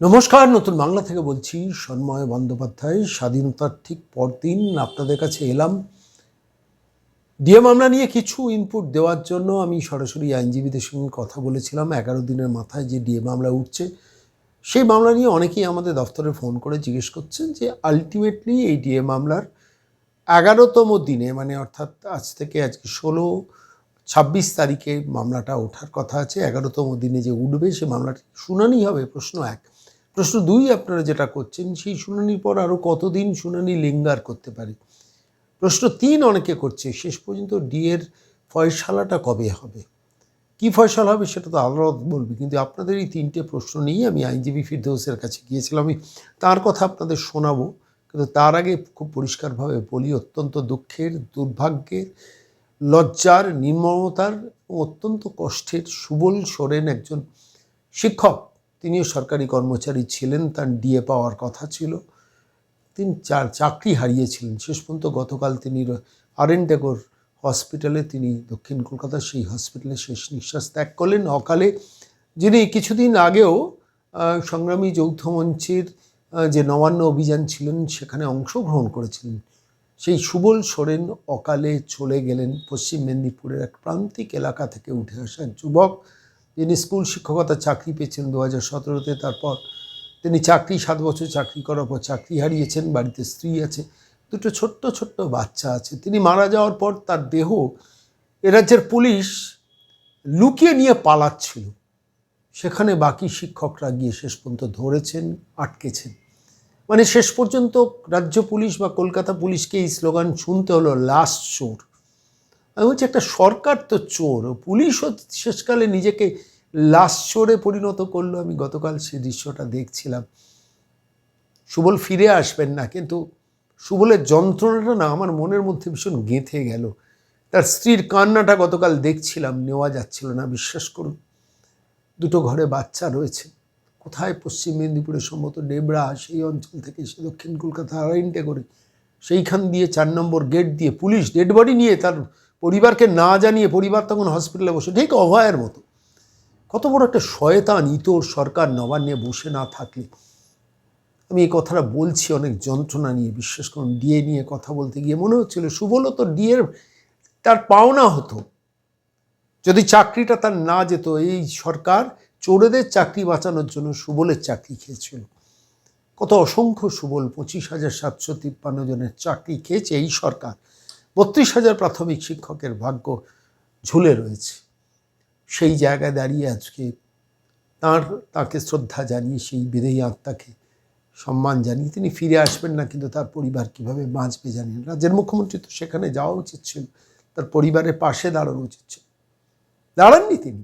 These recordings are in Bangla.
নমস্কার, নতুন বাংলা থেকে বলছি সন্ময় বন্দ্যোপাধ্যায়। স্বাধীনতার ঠিক পরদিন আপনাদের কাছে এলাম। ডিএ মামলা নিয়ে কিছু ইনপুট দেওয়ার জন্য আমি সরাসরি আইনজীবীদের সঙ্গে কথা বলেছিলাম। এগারো দিনের মাথায় যে ডিএ মামলা উঠছে, সেই মামলা নিয়ে অনেকেই আমাদের দফতরে ফোন করে জিজ্ঞেস করছেন যে আলটিমেটলি এই ডিএ মামলার এগারোতম দিনে মানে অর্থাৎ আজ থেকে আজকে ষোলো, ছাব্বিশ তারিখে মামলাটা ওঠার কথা আছে। এগারোতম দিনে যে উঠবে, সে মামলাটি শুনানি হবে প্রশ্ন এক। প্রশ্ন দুই আপনারা যেটা করছেন, সেই শুনানির পর আরও কতদিন শুনানি লিঙ্গার করতে পারে? প্রশ্ন তিন অনেকে করছে, শেষ পর্যন্ত ডিএর ফয়সালাটা কবে হবে? কি ফয়সালা হবে সেটা তো আদালত বলবে, কিন্তু আপনাদের এই তিনটে প্রশ্ন নিয়েই আমি আইনজীবী ফিরদৌসের কাছে গিয়েছিলাম। আমি তার কথা আপনাদের শোনাবো, কিন্তু তার আগে খুব পরিষ্কারভাবে বলি, অত্যন্ত দুঃখের, দুর্ভাগ্যের, লজ্জার, নির্মমতার অত্যন্ত কষ্টের সুবল সোরেন একজন শিক্ষক। তিনিও সরকারি কর্মচারী ছিলেন, তার ডিএ পাওয়ার কথা ছিল। তিনি চার, চাকরি হারিয়েছিলেন। শেষ পর্যন্ত গতকাল তিনি আরেনটেগর হসপিটালে তিনি দক্ষিণ কলকাতার সেই হসপিটালে শেষ নিঃশ্বাস ত্যাগ করলেন। অকালে যিনি কিছুদিন আগেও সংগ্রামী যৌথ মঞ্চের যে নবান্ন অভিযান ছিলেন, সেখানে অংশগ্রহণ করেছিলেন। সেই সুবল সোরেন অকালে চলে গেলেন পশ্চিম মেদিনীপুরের এক প্রান্তিক এলাকা থেকে উঠে আসা যুবক। যিনি স্কুল শিক্ষকতা চাকরি পেয়েছেন দু হাজার সতেরোতে, তারপর তিনি চাকরি, সাত বছর চাকরি করার পর চাকরি হারিয়েছেন, বাড়িতে স্ত্রী আছে, দুটো ছোট্ট ছোট্ট বাচ্চা আছে। তিনি মারা যাওয়ার পর তার দেহ রাজ্যের পুলিশ লুকিয়ে নিয়ে পালাচ্ছিল। সেখানে বাকি শিক্ষকরা গিয়ে শেষ পর্যন্ত ধরেছেন, আটকেছেন। মানে শেষ পর্যন্ত রাজ্য পুলিশ বা কলকাতা পুলিশকে এই স্লোগান শুনতে হলো লাস্ট চোর। আমি বলছি, একটা সরকার তো চোর। পুলিশও শেষকালে নিজেকে লাশ চোরে পরিণত করল। আমি গতকাল সে দৃশ্যটা দেখছিলাম। সুবল ফিরে আসবেন না, কিন্তু সুবলের যন্ত্রণাটা না আমার মনের মধ্যে ভীষণ গেঁথে গেল। তার স্ত্রীর কান্নাটা গতকাল দেখছিলাম, নেওয়া যাচ্ছিল না, বিশ্বাস করুন। দুটো ঘরে বাচ্চা রয়েছে। কোথায় পশ্চিম মেদিনীপুরের সম্ভবত ডেবরা সেই অঞ্চল থেকে সে দক্ষিণ কলকাতা আড়াইনটে করে সেইখান দিয়ে চার নম্বর গেট দিয়ে পুলিশ ডেড বডি নিয়ে তার পরিবারকে না জানিয়ে পরিবার তখন হসপিটালে বসে, ঠিক অভয়ের মতো। কত বড় একটা শয়তান ইতর সরকার নবান্নে বসে না থাকলে। আমি এই কথাটা বলছি, অনেক যন্ত্রণা নিয়ে, বিশ্বাস করুন, ডিএ নিয়ে কথা বলতে গিয়ে মনে হচ্ছিল সুবল তো ডিএর তার পাওনা হতো। যদি চাকরিটা তার না যেত, এই সরকার চোরেদের চাকরি বাঁচানোর জন্য সুবলের চাকরি খেয়েছিল। কত অসংখ্য সুবল, পঁচিশ হাজার সাতশো তিপ্পান্ন জনের চাকরি খেয়েছে এই সরকার। বত্রিশ হাজার প্রাথমিক শিক্ষকের ভাগ্য ঝুলে রয়েছে। সেই জায়গায় দাঁড়িয়ে আজকে তার, তাকে শ্রদ্ধা জানিয়ে সেই বিদেয়ী আত্মাকে সম্মান জানিয়ে তিনি ফিরে আসবেন না, কিন্তু তার পরিবার কীভাবে বাঁচবে জানেন? রাজ্যের মুখ্যমন্ত্রী তো সেখানে যাওয়া উচিত ছিল, তার পরিবারের পাশে দাঁড়ানো উচিত ছিল। দাঁড়াননি তিনি।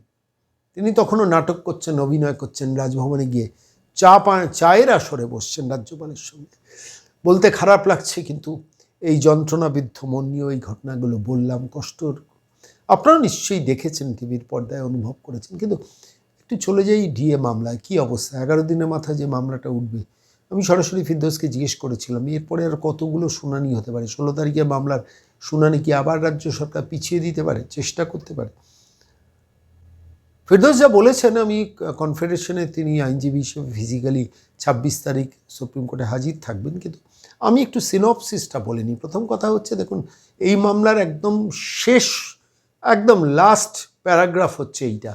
তিনি তখনও নাটক করছেন, অভিনয় করছেন, রাজভবনে গিয়ে চা পা, চায়ের আসরে বসছেন রাজ্যপালের সঙ্গে। বলতে খারাপ লাগছে, কিন্তু এই যন্ত্রণাবিদ্ধ মন নিয়ে ওই ঘটনাগুলো বললাম কষ্টর আপনারা নিশ্চয়ই দেখেছেন, টিভির পর্দায় অনুভব করেছেন, কিন্তু একটু চলে যাই ডিএ মামলায়, কি অবস্থা? এগারো দিনের মাথায় যে মামলাটা উঠবে। আমি সরাসরি ফিরদোসকে জিজ্ঞেস করেছিলাম, এরপরে আর কতগুলো শুনানি হতে পারে? ষোলো তারিখে মামলার শুনানি কি আবার রাজ্য সরকার পিছিয়ে দিতে পারে, চেষ্টা করতে পারে? ফিরদৌস যা বলেছেন, আমি কনফেডারেশনে তিনি আইনজীবী হিসেবে ফিজিক্যালি ছাব্বিশ তারিখ সুপ্রিম কোর্টে হাজির থাকবেন। কিন্তু আমি একটু সিনপসিসটা বলে নিই। প্রথম কথা হচ্ছে, দেখুন, এই মামলার একদম শেষ, একদম লাস্ট প্যারাগ্রাফ হচ্ছে এইটা,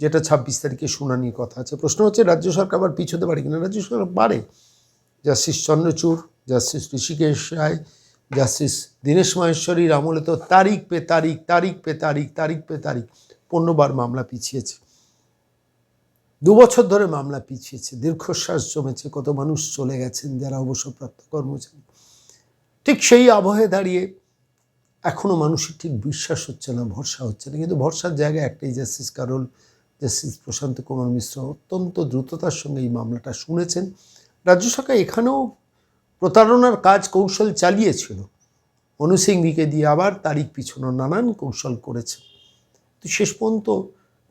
যেটা ছাব্বিশ তারিখে শুনানির কথা আছে। প্রশ্ন হচ্ছে, রাজ্য সরকার আবার পিছোতে পারে কিনা? রাজ্য সরকার পারে। Justice Chandrachud, justice Hrishikesh Roy, justice Dinesh মাহেশ্বরীর আমলে তো তারিখ পে তারিখ তারিখ পে তারিখ তারিখ পে তারিখ। পনেরোবার মামলা পিছিয়েছে। দু বছর ধরে মামলা পিছিয়েছে। দীর্ঘশ্বাস জমেছে। কত মানুষ চলে গেছেন, যারা অবসরপ্রাপ্ত কর্মচারী। ঠিক সেই আবহে দাঁড়িয়ে এখনও মানুষের ঠিক বিশ্বাস হচ্ছে না, ভরসা হচ্ছে না। কিন্তু ভরসার জায়গায় একটাই জাস্টিস কারল, জাস্টিস প্রশান্ত কুমার মিশ্র অত্যন্ত দ্রুততার সঙ্গে এই মামলাটা শুনেছেন। রাজ্য সরকার এখানেও প্রতারণার কাজ কৌশল চালিয়েছিল। অনু সিংভিকে দিয়ে আবার তারিখ পিছনো নানান কৌশল করেছে। তো শেষ পর্যন্ত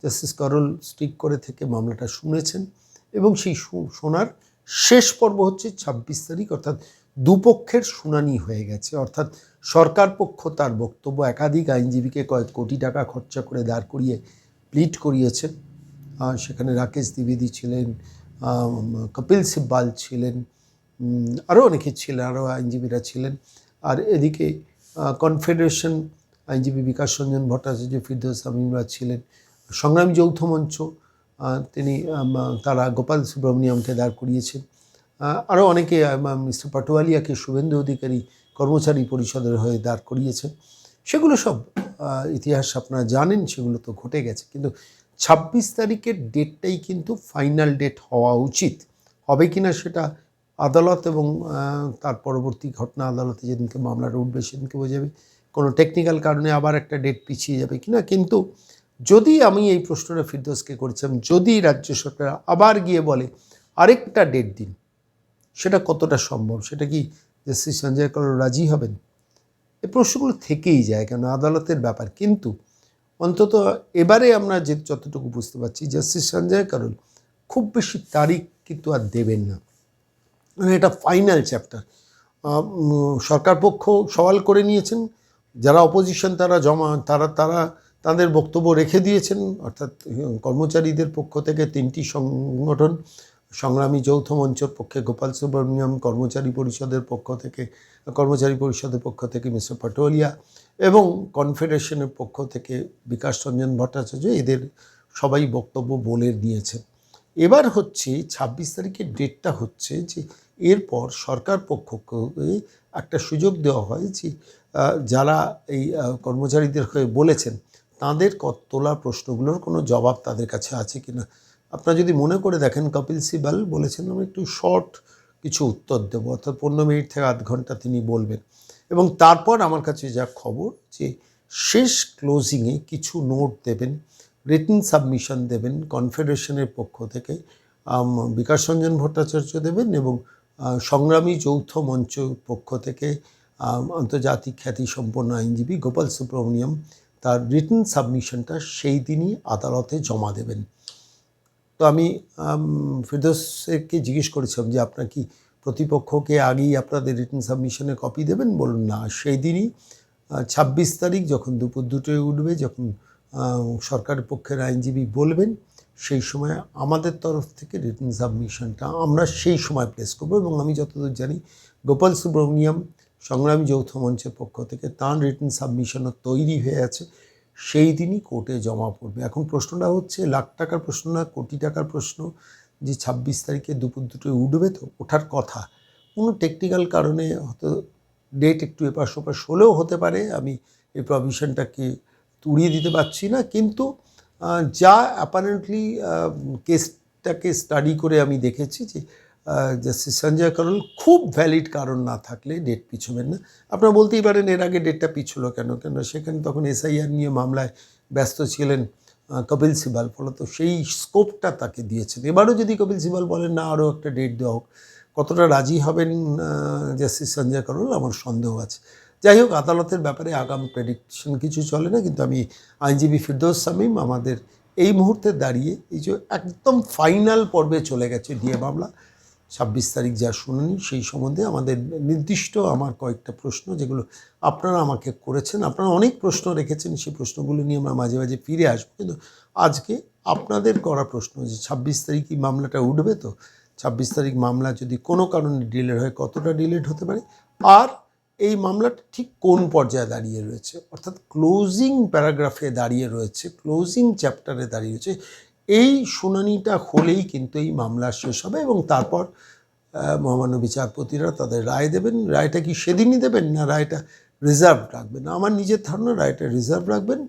জাস্টিস করল স্টিক করে থেকে মামলাটা শুনেছেন এবং সেই শোনার শেষ পর্ব হচ্ছে ছাব্বিশ তারিখ, অর্থাৎ দুপক্ষের শুনানি হয়ে গেছে। অর্থাৎ সরকার পক্ষ তার বক্তব্য একাধিক আইনজীবীকে কয়েক কোটি টাকা খরচা করে দাঁড় করিয়ে প্লিট করিয়েছেন। আর সেখানে রাকেশ দ্বিবেদী ছিলেন কপিল সিব্বাল ছিলেন আরও অনেকে ছিলেন, আরও আইনজীবীরা ছিলেন। আর এদিকে কনফেডারেশন আইনজীবী বিকাশ রঞ্জন ভট্টাচার্য ফিরদৌস আমিমরা ছিলেন। সংগ্রামী যৌথ মঞ্চ তিনি তারা গোপাল সুব্রমণিয়ামকে দাঁড় করিয়েছেন। আরও অনেকে মিস্টার পাটোয়ালিয়াকে শুভেন্দু অধিকারী কর্মচারী পরিষদের হয়ে দাঁড় করিয়েছেন। সেগুলো সব ইতিহাস আপনারা জানেন, সেগুলো তো ঘটে গেছে। কিন্তু ছাব্বিশ তারিখের ডেটটাই কিন্তু ফাইনাল ডেট হওয়া উচিত। হবে কিনা সেটা আদালত এবং তার পরবর্তী ঘটনা আদালতে যেদিনকে মামলাটা উঠবে সেদিনকে বোঝা যাবে। কোনো টেকনিক্যাল কারণে আবার একটা ডেট পিছিয়ে যাবে কিনা, কিন্তু যদি আমি এই প্রশ্নটা ফিরদোসকে করেছিলাম, যদি রাজ্য সরকার আবার গিয়ে বলে, আরেকটা ডেট দিন। সেটা কতটা সম্ভব? সেটা কি জাস্টিস সঞ্জয় কর রাজি হবেন? এই প্রশ্নগুলো থেকেই যায় কেন? আদালতের ব্যাপার। কিন্তু অন্তত এবারে আমরা যে যতটুকু বুঝতে পারছি জাস্টিস সঞ্জয় করল খুব বেশি তারিখ কিন্তু আর দেবেন না। মানে এটা ফাইনাল চ্যাপ্টার সরকার পক্ষ সওয়াল করে নিয়েছেন। যারা অপোজিশন তারা জমা, তারা তারা তাদের বক্তব্য রেখে দিয়েছেন, অর্থাৎ কর্মচারীদের পক্ষ থেকে তিনটি সংগঠন, সংগ্রামী যৌথ মঞ্চের পক্ষে গোপাল সুব্রমণিয়ম কর্মচারী পরিষদের পক্ষ থেকে, কর্মচারী পরিষদের পক্ষ থেকে মিস্টার পাটোয়ালিয়া এবং কনফেডারেশনের পক্ষ থেকে বিকাশ রঞ্জন ভট্টাচার্য, এদের সবাই বক্তব্য বলে দিয়েছেন। এবার হচ্ছে ছাব্বিশ তারিখের ডেটটা হচ্ছে যে এরপর সরকার পক্ষকে একটা সুযোগ দেওয়া হয় যে যারা এই কর্মচারীদের হয়ে বলেছেন, তাদের ক- তোলা প্রশ্নগুলোর কোনো জবাব তাদের কাছে আছে কিনা? আপনারা যদি মনে করে দেখেন, কপিল সিবাল বলেছেন, আমি একটু শর্ট কিছু উত্তর দেবো। অর্থাৎ পনেরো মিনিট থেকে আধ ঘণ্টা তিনি বলবেন। এবং তারপর আমার কাছে যা খবর, যে শেষ ক্লোজিংয়ে কিছু নোট দেবেন রিটেন সাবমিশন দেবেন কনফেডারেশনের পক্ষ থেকে বিকাশ রঞ্জন ভট্টাচার্য দেবেন এবং সংগ্রামী যৌথ মঞ্চ পক্ষ থেকে আন্তর্জাতিক খ্যাতি সম্পন্ন আইনজীবী গোপাল সুব্রমণিয়াম তার রিটার্ন সাবমিশনটা সেই দিনই আদালতে জমা দেবেন। তো আমি ফিরদোসকে জিজ্ঞেস করেছিলাম যে আপনার কি প্রতিপক্ষকে আগেই আপনাদের রিটার্ন সাবমিশনে কপি দেবেন? বলুন, না, সেই দিনই ছাব্বিশ তারিখ যখন দুপুর দুটোয় উঠবে, যখন সরকারের পক্ষের আইনজীবী বলবেন, সেই সময় আমাদের তরফ থেকে রিটার্ন সাবমিশনটা আমরা সেই সময় প্লেস করব এবং আমি যতদূর জানি গোপাল সুব্রমণিয়াম সংগ্রামী যৌথ মঞ্চের পক্ষ থেকে তার রিটার্ন সাবমিশনও তৈরি হয়ে আছে। সেই দিনই কোর্টে জমা পড়বে। এখন প্রশ্নটা হচ্ছে, লাখ টাকার প্রশ্ন না, কোটি টাকার প্রশ্ন যে ছাব্বিশ তারিখে দুপুর দুটোয় উঠবে তো? ওঠার কথা। কোনো টেকনিক্যাল কারণে হয়তো ডেট একটু এপাশ ওপাশ হলেও হতে পারে। আমি এই প্রভিশনটাকে তুড়িয়ে দিতে পারছি না। কিন্তু যা অ্যাপারেন্টলি কেসটাকে স্টাডি করে আমি দেখেছি যে সঞ্জয় করল খুব ভ্যালিড কারণ না থাকলে ডেট পিছবেন না। আপনারা বলতেই পারেন, এর আগে ডেটটা পিছলো কেন? কেন? সেখানে তখন এসআইআর নিয়ে মামলায় ব্যস্ত ছিলেন কপিল সিবাল। ফলত সেই স্কোপটা তাকে দিয়েছেন। এবারও যদি কপিল সিবাল বলেন, না আরও একটা ডেট দেওয়া হোক। কতটা রাজি হবেন জাস্টিস সঞ্জয় করল আমার সন্দেহ আছে। যাই হোক, আদালতের ব্যাপারে আগাম প্রেডিকশন কিছু চলে না, কিন্তু আমি আইনজীবী ফিরদৌস সামিম আমাদের এই মুহূর্তে দাঁড়িয়ে এই যে একদম ফাইনাল পর্বে চলে গেছে ডিএ মামলা। ছাব্বিশ তারিখ যা শুনানি, সেই সম্বন্ধে আমাদের নির্দিষ্ট আমার কয়েকটা প্রশ্ন, যেগুলো আপনারা আমাকে করেছেন। আপনারা অনেক প্রশ্ন রেখেছেন, সেই প্রশ্নগুলো নিয়ে আমরা মাঝে মাঝে ফিরে আসব। কিন্তু আজকে আপনাদের করা প্রশ্ন যে ছাব্বিশ তারিখই মামলাটা উঠবে তো? ছাব্বিশ তারিখ মামলা যদি কোনো কারণে ডিলেট হয়, কতটা ডিলেট হতে পারে? আর এই মামলাটা ঠিক কোন পর্যায়ে দাঁড়িয়ে রয়েছে? অর্থাৎ ক্লোজিং প্যারাগ্রাফে দাঁড়িয়ে রয়েছে ক্লোজিং চ্যাপ্টারে দাঁড়িয়ে রয়েছে এই শুনানিটা হলেই কিন্তু এই মামলা শেষ হবে এবং তারপর মহামান্য বিচারপতিরা তাদের রায় দেবেন। রায়টা কি সেদিনই দেবেন না রায়টা রিজার্ভ রাখবেন? আমার নিজের ধারণা রায়টা রিজার্ভ রাখবেন।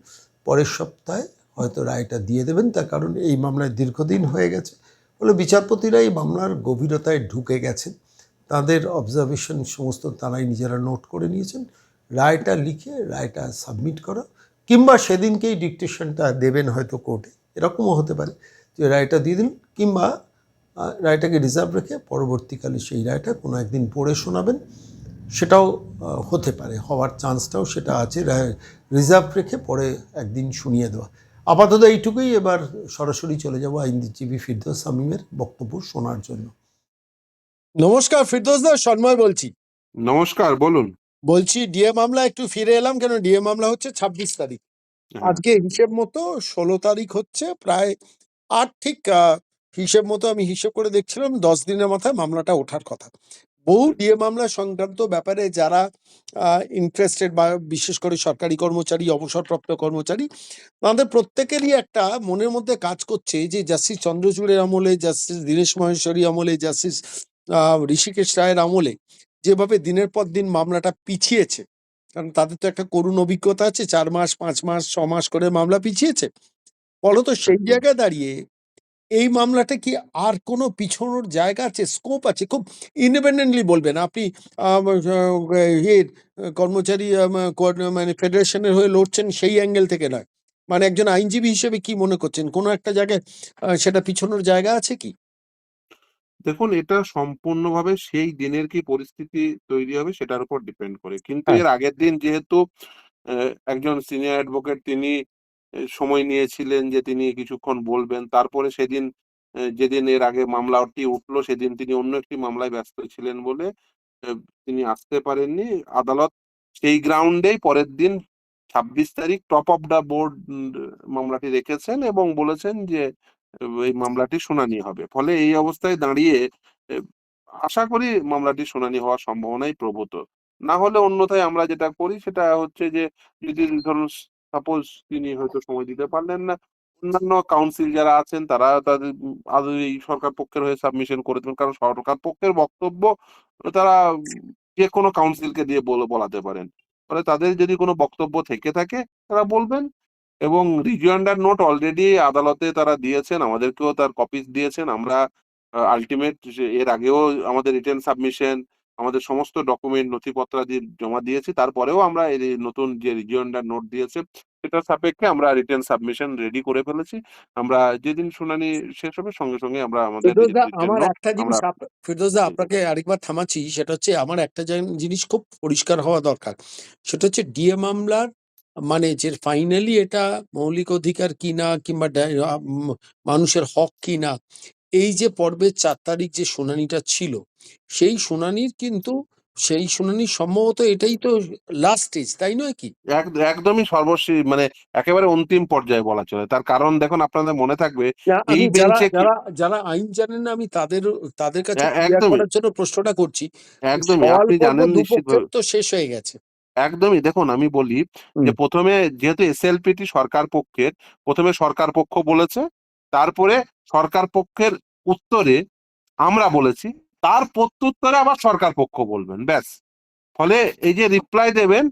পরের সপ্তাহে হয়তো রায়টা দিয়ে দেবেন, তার কারণ এই মামলায় দীর্ঘদিন হয়ে গেছে। ফলে বিচারপতিরা এই মামলার গভীরতায় ঢুকে গেছেন। তাদের অবজারভেশন সমস্ত তারাই নিজেরা নোট করে নিয়েছেন। রায়টা লিখে, রায়টা সাবমিট করা। কিংবা সেদিনকেই ডিকটেশনটা দেবেন হয়তো কোর্টে এরকমও হতে পারে যে রায়টা দিয়ে দিন কিংবা রায়টাকে রিজার্ভ রেখে পরবর্তীকালে সেই রায়টা কোনো একদিন পড়ে শোনাবেন। সেটাও হতে পারে হওয়ার চান্সটাও সেটা আছে রায় রিজার্ভ রেখে পরে একদিন শুনিয়ে দেওয়া। আপাতত এইটুকুই এবার সরাসরি চলে যাব আইনজীবী ফিরদৌস সামিমের বক্তব্য শোনার জন্য। নমস্কার ফিরদৌস দা সন্ময় বলছি। নমস্কার বলুন। বলছি ডিএ মামলা একটু ফিরে এলাম কেন? ডিএ মামলা হচ্ছে ছাব্বিশ তারিখ। হ্যাঁ। আজকে হিসেব মতো ষোলো তারিখ হচ্ছে প্রায় আর ঠিক আহ, হিসেব মতো আমি হিসেব করে দেখছিলাম দশ দিনের মাথায় মামলাটা ওঠার কথা। বহু ডিএ মামলা সংক্রান্ত ব্যাপারে যারা ইন্টারেস্টেড বা বিশেষ করে সরকারি কর্মচারী অবসরপ্রাপ্ত কর্মচারী তাদের প্রত্যেকেরই একটা মনের মধ্যে কাজ করছে যে জাস্টিস চন্দ্রচূড়ের আমলে জাস্টিস দীনেশ মহেশ্বরী আমলে জাস্টিস আহ, ঋষিকেশ রায়ের আমলে যেভাবে দিনের পর দিন মামলাটা পিছিয়েছে কারণ তাদের তো একটা করুণ অভিজ্ঞতা আছে চার মাস পাঁচ মাস ছ মাস করে মামলা পিছিয়েছে। ফলত সেই জায়গায় দাঁড়িয়ে এই মামলাটা কি আর কোনো পিছনোর জায়গা আছে স্কোপ আছে? খুব ইন্ডিপেন্ডেন্টলি বলবেন। আপনি এর কর্মচারী মানে ফেডারেশনের হয়ে লড়ছেন সেই অ্যাঙ্গেল থেকে নয়। মানে একজন আইনজীবী হিসেবে কি মনে করছেন? কোনো একটা জায়গায় সেটা পিছনোর জায়গা আছে কি? দেখুন এটা সম্পূর্ণভাবে সেই দিনের কি পরিস্থিতি তৈরি হবে সেটার উপর ডিপেন্ড করে কিন্তু হ্যাঁ। এর আগের দিন যেহেতু আহ, একজন সিনিয়র অ্যাডভোকেট তিনি আহ, সময় নিয়েছিলেন যে তিনি কিছুক্ষণ বলবেন তারপরে সেদিন আহ, যেদিন এর আগে মামলাটি উঠল সেদিন তিনি অন্য একটি মামলায় ব্যস্ত ছিলেন বলে আহ, তিনি আসতে পারেননি আদালত সেই গ্রাউন্ডেই পরের দিন ছাব্বিশ তারিখ টপ অফ দ্য বোর্ড মামলাটি রেখেছেন এবং বলেছেন যে এই মামলাটি শুনানি হবে। ফলে এই অবস্থায় দাঁড়িয়ে আশা করি মামলাটি শুনানি হওয়ার সম্ভাবনাই প্রভূত না হলে অন্যথায় আমরা যেটা করি সেটা হচ্ছে যে, যদি ধরুন সাপোজ তিনি হয়তো সময় দিতে পারলেন না, অন্যান্য কাউন্সিল যারা আছেন তারা তাদের, আদৌ এই সরকার পক্ষের হয়ে সাবমিশন করে দেবেন। কারণ সরকার পক্ষের বক্তব্য তারা যে কোনো কাউন্সিলকে দিয়ে বলে, বলাতে পারেন। ফলে তাদের যদি কোনো বক্তব্য থেকে থাকে, তারা বলবেন এবং রিজিওন্ডার নোট অলরেডি আদালতে তারা দিয়েছেন আমাদেরকেও তার কপিস দিয়েছেন। আমরা আলটিমেট এর আগেও আমাদের রিটার্ন সাবমিশন আমাদের সমস্ত ডকুমেন্ট নথিপত্রাদি জমা দিয়েছি। তারপরেও আমরা এই নতুন যে রিজিওন্ডার নোট দিয়েছে সেটার সাপেক্ষে আমরা রিটার্ন সাবমিশন রেডি করে ফেলেছি। আমরা যেদিন শুনানি শেষ হবে সঙ্গে সঙ্গে আমরা আমাদের আমার একটা জিনিস ফিরোজদা আপনাকে আরেকবার থামাচ্ছি। সেটা হচ্ছে আমার একটা জিনিস খুব পরিষ্কার হওয়া দরকার। সেটা হচ্ছে ডিএ মামলার মানে যে ফাইনালি এটা মৌলিক অধিকার কিনা কিংবা মানুষের হক কিনা এই যে পর্বের চার তারিখ যে শুনানিটা ছিল সেই শুনানির কিন্তু সেই শুনানি সম্ভবত এটাই তো লাস্ট স্টেজ তাই নয় কি? এক- একদমই সর্বশেষ মানে একেবারে অন্তিম পর্যায়ে বলা চলে। তার কারণ দেখুন আপনাদের মনে থাকবে এই যারা বেঞ্চে যারা যারা আইন জানেন না আমি তাদের তাদের কাছে করার জন্য প্রশ্নটা করছি। একদমই আপনি জানেন নিশ্চিত তো শেষ হয়ে গেছে। একদমই দেখুন আমি বলি যে প্রথমে যেহেতু এসএলপিটি সরকার পক্ষের প্রথমে সরকার পক্ষ বলেছে তারপরে সরকার পক্ষের উত্তরে আমরা বলেছি তার প্রত্যুত্তরে আবার সরকার পক্ষ বলবেন ব্যাস। ফলে এই যে রিপ্লাই দেবেন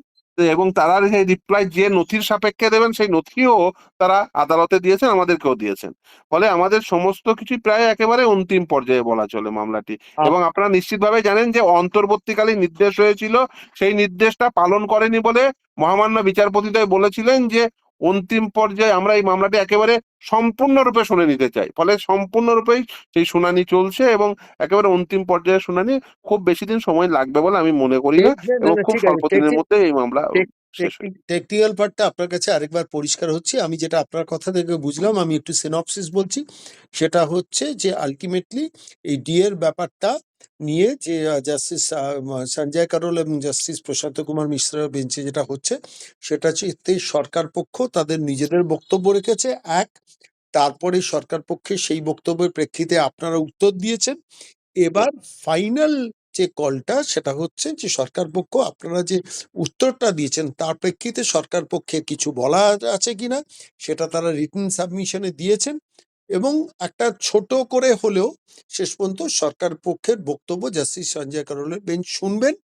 এবং তারা সেই রিপ্লাই যে নথির সাপেক্ষে দেবেন সেই নথিও তারা আদালতে দিয়েছেন আমাদেরকেও দিয়েছেন। ফলে আমাদের সমস্ত কিছু প্রায় একেবারে অন্তিম পর্যায়ে বলা চলে মামলাটি। এবং আপনারা নিশ্চিতভাবে জানেন যে অন্তর্বর্তীকালীন নির্দেশ হয়েছিল সেই নির্দেশটা পালন করেনি বলে মহামান্য বিচারপতিদ্বয় বলেছিলেন যে অন্তিম পর্যায়ে আমরা এই মামলাটি একেবারে সম্পূর্ণরূপে শুনে নিতে চাই। ফলে সম্পূর্ণরূপেই সেই শুনানি চলছে এবং একেবারে অন্তিম পর্যায়ে শুনানি খুব বেশি দিন সময় লাগবে বলে আমি মনে করি না এবং খুব স্বল্প দিনের মধ্যে এই মামলা টেক- টেকনিক্যাল পার্টটা আপনার কাছে আরেকবার পরিষ্কার হচ্ছে। আমি যেটা আপনার কথা থেকে বুঝলাম আমি একটু সিনপসিস বলছি। সেটা হচ্ছে যে আলটিমেটলি এই ডিএর ব্যাপারটা নিয়ে যে জাস্টিস সঞ্জয় কারোল এবং জাস্টিস প্রশান্ত কুমার মিশ্রের বেঞ্চে যেটা হচ্ছে, সেটা হচ্ছে সরকার পক্ষ তাদের নিজেদের বক্তব্য রেখেছে। এক, তারপরে সরকার পক্ষে সেই বক্তব্যের প্রেক্ষিতে আপনারা উত্তর দিয়েছেন। এবার ফাইনাল যে কলটা সেটা হচ্ছে যে, সরকার পক্ষ আপনারা যে উত্তরটা দিয়েছেন, তার প্রেক্ষিতে সরকার পক্ষের কিছু বলা আছে কিনা, সেটা তারা রিটার্ন সাবমিশনে দিয়েছেন। এবং একটা ছোট করে হলেও শেষ পর্যন্ত সরকার পক্ষের বক্তব্য জাস্টিস সঞ্জয় কারোলের বেঞ্চ শুনবেন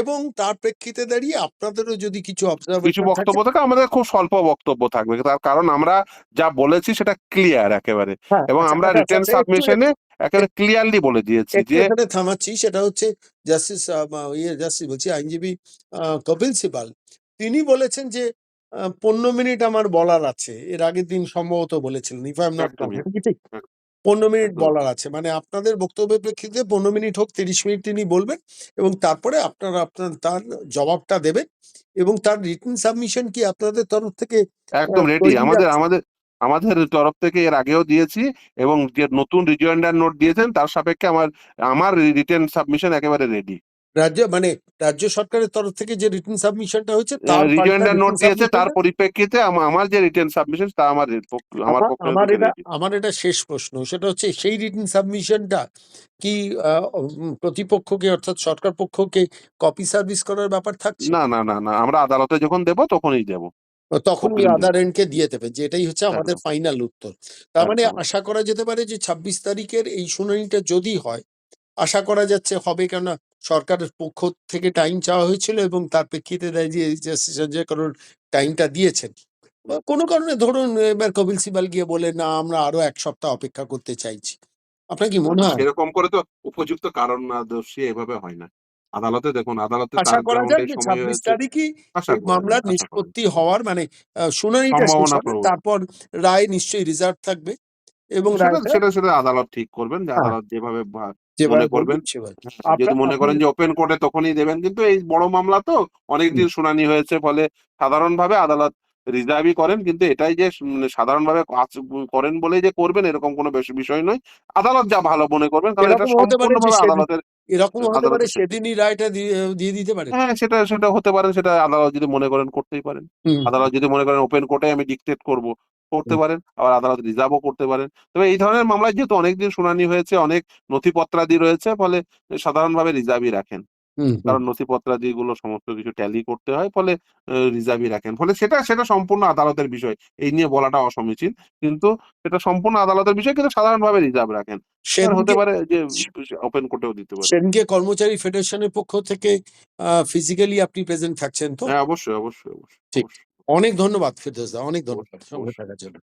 এবং তার প্রেক্ষিতে দাঁড়িয়ে আপনাদেরও যদি কিছু কিছু বক্তব্য থাকে আমাদের খুব স্বল্প বক্তব্য থাকবে। তার কারণ আমরা যা বলেছি সেটা ক্লিয়ার একেবারে। হ্যাঁ, এবং আচ্ছা, আমরা আচ্ছা, রিটার্ন আচ্ছা, সাবমিশনে একেবারে ক্লিয়ারলি বলে দিয়েছি যে এখানে থামাচ্ছি সেটা হচ্ছে জাস্টিস ইয়ে জাস্টিস বলছি আইনজীবী কপিল সিবাল। তিনি বলেছেন যে পনেরো মিনিট আমার বলার আছে। এর আগের দিন সম্ভবত বলেছিলেন। ইফ আই এম নট একদমই। ঠিক। পনেরো মিনিট। বলার আছে। মানে আপনাদের বক্তব্যের প্রেক্ষিতে পনেরো মিনিট হোক তিরিশ মিনিট তিনি বলবেন এবং তারপরে আপনারা আপনার তার জবাবটা দেবেন এবং তার রিটার্ন সাবমিশন কি আপনাদের তরফ থেকে একদম রেডি তৈরি আমাদের আছে? আমাদের আমাদের তরফ থেকে এর আগেও দিয়েছি এবং যে নতুন রিজয়েন্ডার নোট দিয়েছেন তার সাপেক্ষে আমার আমার রিটেন সাবমিশন একেবারে রেডি রাজ্য মানে রাজ্য সরকারের তরফ থেকে যে রিটেন সাবমিশনটা হয়েছে তার পাল্টা নোট দিয়েছে তার পরিপ্রেক্ষিতে আমার যে রিটেন সাবমিশন তা আমার আমার আমার এটা আমার এটা শেষ প্রশ্ন সেটা হচ্ছে সেই রিটেন সাবমিশনটা কি প্রতিপক্ষকে অর্থাৎ সরকার পক্ষকে কপি সার্ভিস করার ব্যাপার থাকছে? না না না না আমরা আদালতে যখন দেব তখনই দেব। তখন আদার এন্ডকে দিয়ে দেবে যে এটাই হচ্ছে আমাদের ফাইনাল উত্তর। তার মানে আশা করা যেতে পারে যে ছাব্বিশ তারিখের এই শুনানিটা যদি হয় আশা করা যাচ্ছে হবে কেননা সরকারের পক্ষ থেকে টাইম চাওয়া হয়েছিল এবং তার প্রেক্ষিতে দেয় যে সঞ্জয় করণ টাইমটা দিয়েছেন। কোনো কারণে ধরুন এবার কপিল সিবাল গিয়ে বলে না আমরা আরও এক সপ্তাহ অপেক্ষা করতে চাইছি। আপনার কি মনে হয়? এরকম করে তো উপযুক্ত কারণ না দোষী এভাবে হয় না। আদালতে দেখুন আদালতে আশা করা যায় যে ছাব্বিশ তারিখই মামলার নিষ্পত্তি হওয়ার মানে শুনানিটা শেষ হবে তারপর রায় নিশ্চয়ই রিজার্ভ থাকবে। এবং সেটা সেটা আদালত ঠিক করবেন যে হ্যাঁ। আদালত যেভাবে মনে করবেন? যদি মনে করেন যে ওপেন কোর্টে তখনই দেবেন কিন্তু এই বড় মামলা তো অনেকদিন শুনানি হয়েছে ফলে সাধারণভাবে আদালত রিজার্ভই করেন কিন্তু এটাই যে মানে সাধারণভাবে করেন বলেই যে করবেন এরকম কোনো বিষয় নয়। আদালত যা ভালো মনে করবেন কারণ এটা সম্পূর্ণভাবে আদালতের এরকম হতে পারে সেদিনই রায়টা দিয়ে দিয়ে দিতে পারে। হ্যাঁ সেটা সেটা হতে পারে সেটা আদালত যদি মনে করেন করতেই পারেন। আদালত যদি মনে করেন ওপেন কোর্টে আমি ডিকটেট করব করতে পারেন আবার আদালত রিজার্ভও করতে পারেন। তবে এই ধরনের মামলায় যেহেতু অনেকদিন শুনানি হয়েছে অনেক নথিপত্রাদি রয়েছে ফলে সাধারণভাবে রিজার্ভই রাখেন। কারণ নথিপত্রাদি গুলো সমস্ত কিছু ট্যালি করতে হয় ফলে রিজার্ভই রাখেন। ফলে সেটা সেটা সম্পূর্ণ আদালতের বিষয়। এই নিয়ে বলাটা অসমীচীন কিন্তু সেটা সম্পূর্ণ আদালতের বিষয় কিন্তু সাধারণভাবে রিজার্ভ রাখেন। হতে পারে যে ওপেন কোর্টেও দিতে পারে। সেদিনকে কর্মচারী ফেডারেশনের পক্ষ থেকে ফিজিক্যালি আপনি প্রেজেন্ট থাকছেন তো? হ্যাঁ অবশ্যই অবশ্যই অবশ্যই ঠিক। অনেক ধন্যবাদ ফেরদৌস দা অনেক ধন্যবাদ। সময় থাকার জন্য